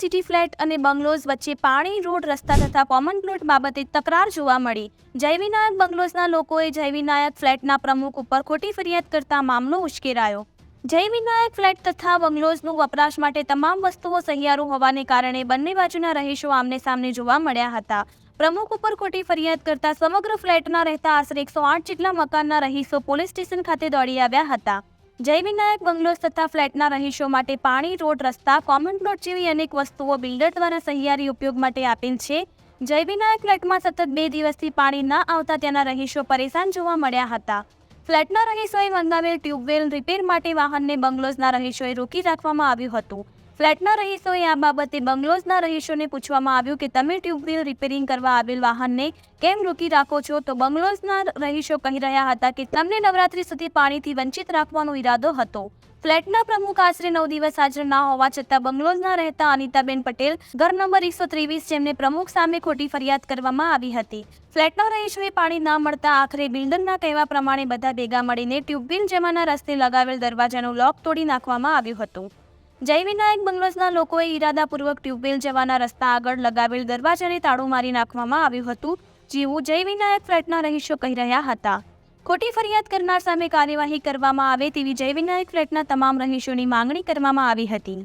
City flat અને bungalows વચ્ચે પાણી, રોડ, રસ્તા તથા કોમન પ્લોટ બાબતે તકરાર જોવા મળી. જયવિનાયક બંગલોઝના લોકોએ જયવિનાયક ફ્લેટના પ્રમુખ ઉપર ખોટી ફરિયાદ કરતા મામલો ઉશ્કેરાયો. જયવિનાયક ફ્લેટ તથા બંગલોઝનું વપરાશ માટે તમામ વસ્તુઓ સહિયારું હોવાને કારણે બંને બાજુના રહીશો આમને સામને જોવા મળ્યા હતા. પ્રમુખ ઉપર ખોટી ફરિયાદ કરતા સમગ્ર ફ્લેટના રહેતા આશરે એકસો આઠ જેટલા મકાનના રહીશો પોલીસ સ્ટેશન ખાતે દોડી આવ્યા હતા. જયવિનાયક બંગલોઝ તથા ફ્લેટના રહીશો માટે પાણી, રોડ, રસ્તા કોમન પ્લોટ જેવી અનેક વસ્તુઓ બિલ્ડર દ્વારા સહિયારી ઉપયોગ માટે આપેલ છે. જય વિનાયક ફ્લેટમાં સતત બે દિવસથી પાણી ન આવતા ત્યાંના રહીશો પરેશાન જોવા મળ્યા હતા. ફ્લેટના રહીશોએ મંગાવેલ ટ્યુબવેલ રિપેર માટે વાહનને બંગલોઝના રહીશોએ રોકી રાખવામાં આવ્યું હતું. ફ્લેટના રહીશોએ આ બાબતે બંગલોઝના રહીશોને પૂછવામાં આવ્યું કે, તમે ટ્યુબવેલ રિપેરિંગ કરવા આવેલ વાહનને કેમ રોકી રાખો છો? તો બંગલોઝના રહીશો કહી રહ્યા હતા કે, તમને નવરાત્રી સુધી પાણીથી વંચિત રાખવાનો ઈરાદો હતો. ફ્લેટના પ્રમુખ આશરે નવ દિવસ હાજર ના હોવા છતાં બંગલોઝના રહેતા અનિતાબેન પટેલ ઘર નંબર એકસો ત્રેવીસ જેમને પ્રમુખ સામે ખોટી ફરિયાદ કરવામાં આવી હતી. ફ્લેટના રહીશોએ પાણી ન મળતા આખરે બિલ્ડરના કહેવા પ્રમાણે બધા ભેગા મળીને ટ્યુબવેલ જમાના રસ્તે લગાવેલ દરવાજાનું લોક તોડી નાખવામાં આવ્યું હતું. જયવિનાયક બંગલોઝના લોકોએ ઈરાદાપૂર્વક ટ્યુબવેલ જવાના રસ્તા આગળ લગાવેલ દરવાજાને તાળું મારી નાખવામાં આવ્યું હતું જેવું જય વિનાયક ફ્લેટના રહીશો કહી રહ્યા હતા. ખોટી ફરિયાદ કરનાર સામે કાર્યવાહી કરવામાં આવે તેવી જય વિનાયક ફ્લેટના તમામ રહીશોની માંગણી કરવામાં આવી હતી.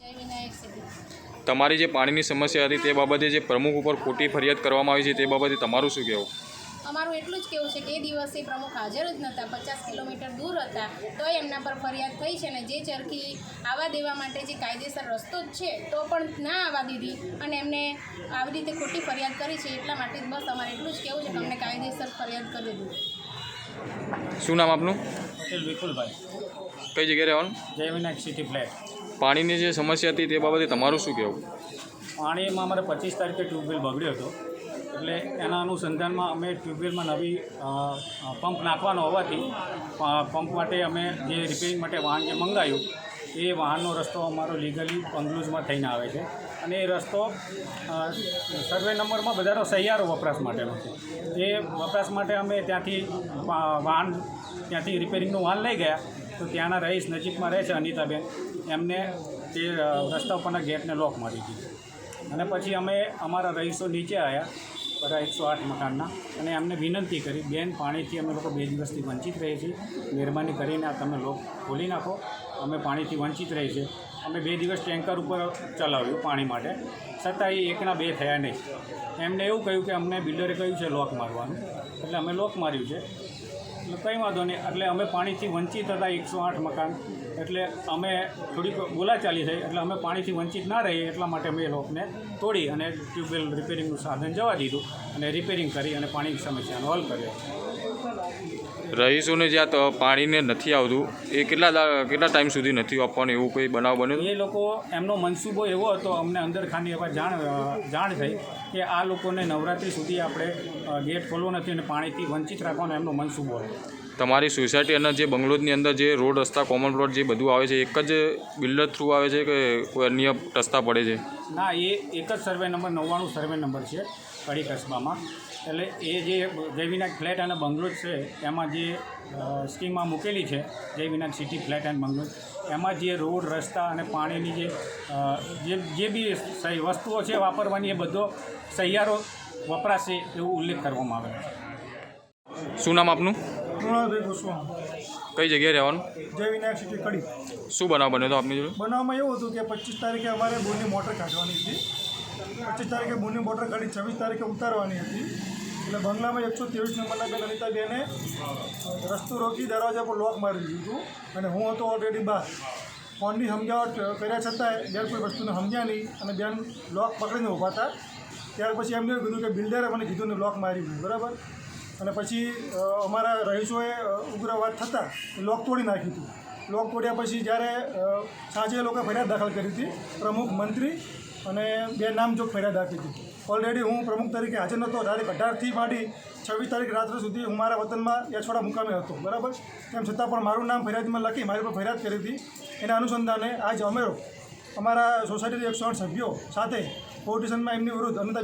જય વિનાયક તમારી જે પાણીની સમસ્યા હતી તે બાબતે જે પ્રમુખ ઉપર ખોટી ફરિયાદ કરવામાં આવી છે તે બાબતે તમારું શું કહેવું? અમારું એટલું જ કેવું છે કે એ દિવસે પ્રમુખ હાજર જ નહોતા પચાસ કિલોમીટર દૂર હતા તોય એમના પર ફરિયાદ થઈ છે ને જે ચરખી આવવા દેવા માટે જે કાયદેસર રસ્તો જ છે તો પણ ના આવવા દીધી. અને એમને આવી રીતે ખોટી ફરિયાદ કરી છે એટલા માટે જ બસ અમારે એટલું જ કેવું છે કે અમને કાયદેસર ફરિયાદ કરી દીધી. શું નામ આપનું? પટેલ વિપુલભાઈ. કઈ જગ્યાએ રહેવાનું? જય વિનાયક સિટી ફ્લેટ. પાણીની જે સમસ્યા હતી તે બાબતે તમારું શું કહેવું? પાણીમાં અમારે પચીસ તારીખે ટ્યુબવેલ બગડ્યો હતો. એટલે એના અનુસંધાનમાં અમે ટ્યુબવેલમાં નવી પંપ નાખવાનો હોવાથી પંપ માટે અમે જે રિપેરિંગ માટે વાહન જે મંગાવ્યું એ વાહનનો રસ્તો અમારો લીગલી બંગલુઝમાં થઈને આવે છે. અને એ રસ્તો સર્વે નંબરમાં બધાનો સહિયારો વપરાશ માટેનો છે. એ વપરાશ માટે અમે ત્યાંથી વાહન, ત્યાંથી રિપેરિંગનું વાહન લઈ ગયા. તો ત્યાંના રહીશ નજીકમાં રહે છે અનિતાબેન. એમને તે રસ્તા ઉપરના ગેટને લોક મારી દીધી. અને પછી અમે અમારા રહીશો નીચે આવ્યા બધા એકસો આઠ મકાનના. અને એમને વિનંતી કરી, બેન, પાણીથી અમે લોકો બે દિવસથી વંચિત રહીએ છીએ. મહેરબાની કરીને આ તમે લોક ખોલી નાખો. અમે પાણીથી વંચિત રહીએ છીએ. અમે બે દિવસ ટેન્કર ઉપર ચલાવ્યું પાણી માટે. છતાં એ એકના બે થયા નહીં. એમને એવું કહ્યું કે અમને બિલ્ડરે કહ્યું છે લોક મારવાનું. એટલે અમે લોક માર્યું છે. એટલે કંઈ વાંધો નહીં. એટલે અમે પાણીથી વંચિત હતા એકસો આઠ મકાન. એટલે અમે થોડીક બોલાચાલી થઈ એટલે અમે પાણીથી વંચિત ના રહીએ એટલા માટે અમે એ લોકોને તોડી અને ટ્યુબવેલ રિપેરિંગનું સાધન જવા દીધું અને રિપેરિંગ કરી અને પાણીની સમસ્યાનો હલ કર્યો. રહીશોને જ્યાં તો પાણીને નથી આવતું એ કેટલા કેટલા ટાઈમ સુધી નથી આપવાનું એવું કોઈ બનાવ બન્યો એ લોકો એમનો મનસૂબો એવો હતો અમને અંદર ખાની એવા જાણ જાણ થઈ કે આ લોકોને નવરાત્રિ સુધી આપણે ગેટ ખોલવો નથી અને પાણીથી વંચિત રાખવાનો એમનો મનસૂબો હતો. તમારી સોસાયટી અને જે બંગલોની અંદર જે રોડ રસ્તા કોમન પ્લોટ જે બધું આવે છે એક જ બિલ્ડર થ્રુ આવે છે કે કોઈ અન્ય રસ્તા પડે છે? ના એ એક જ સર્વે નંબર નવ્વાણું સર્વે નંબર છે કડી કસ્બામાં. એટલે એ જે જયવિનાયક ફ્લેટ અને બંગલો છે એમાં જે સ્કીમમાં મૂકેલી છે Jayvinayak city flat and bungalow એમાં જે રોડ રસ્તા અને પાણીની જે જે જે બી સહી વસ્તુઓ છે વાપરવાની એ બધો સહિયારો વપરાશે એવું ઉલ્લેખ કરવામાં આવે છે. શું નામ આપનું? કૃણાલભાઈ ગોસ્વામી. કઈ જગ્યાએ રહેવાનું? જય વિનાયક સિટી કડી. શું બનાવ બન્યો હતો આપની જોડે? બનાવમાં એવું હતું કે પચીસ તારીખે અમારે બોરની મોટર કાઢવાની હતી. પચીસ તારીખે બોરની મોટર કાઢી છવ્વીસ તારીખે ઉતારવાની હતી. એટલે બંગલામાં એકસો ત્રેવીસ નંબરના બે અનિતાબેને રસ્તો રોકી દરવાજા પર લોક મારી દીધું હતું અને હું હતો ઓલરેડી બહાર ફોનની સમજાવટ કર્યા છતાંય બેન કોઈ વસ્તુને સમજ્યા નહીં અને બેન લોક પકડીને ઊભા હતા ત્યાર પછી એમને કીધું કે બિલ્ડરે મને કીધું ને લોક મારી દીધું બરાબર? અને પછી અમારા રહીશોએ ઉગ્રવાદ ઉગ્ર થતાં લોક તોડી નાખ્યું હતું. લોક તોડ્યા પછી જ્યારે સાંજે લોકો ફરિયાદ દાખલ કરી હતી, પ્રમુખ, મંત્રી અને બે નામજોગ ફરિયાદ આપી હતી. ઓલરેડી હું પ્રમુખ તરીકે હાજર નહોતો. તારીખ અઢારથી માંડી છવ્વીસ તારીખ રાત્રે સુધી હું મારા વતનમાં યશવાડા મુકામે હતો. બરાબર? તેમ છતાં પણ મારું નામ ફરિયાદમાં લખી મારી પર ફરિયાદ કરી હતી. એના અનુસંધાને આજ અમેરો અમારા સોસાયટીના એકસો આઠ સભ્યો સાથે પોલીસ સ્ટેશનમાં એમની વિરુદ્ધ અનિતા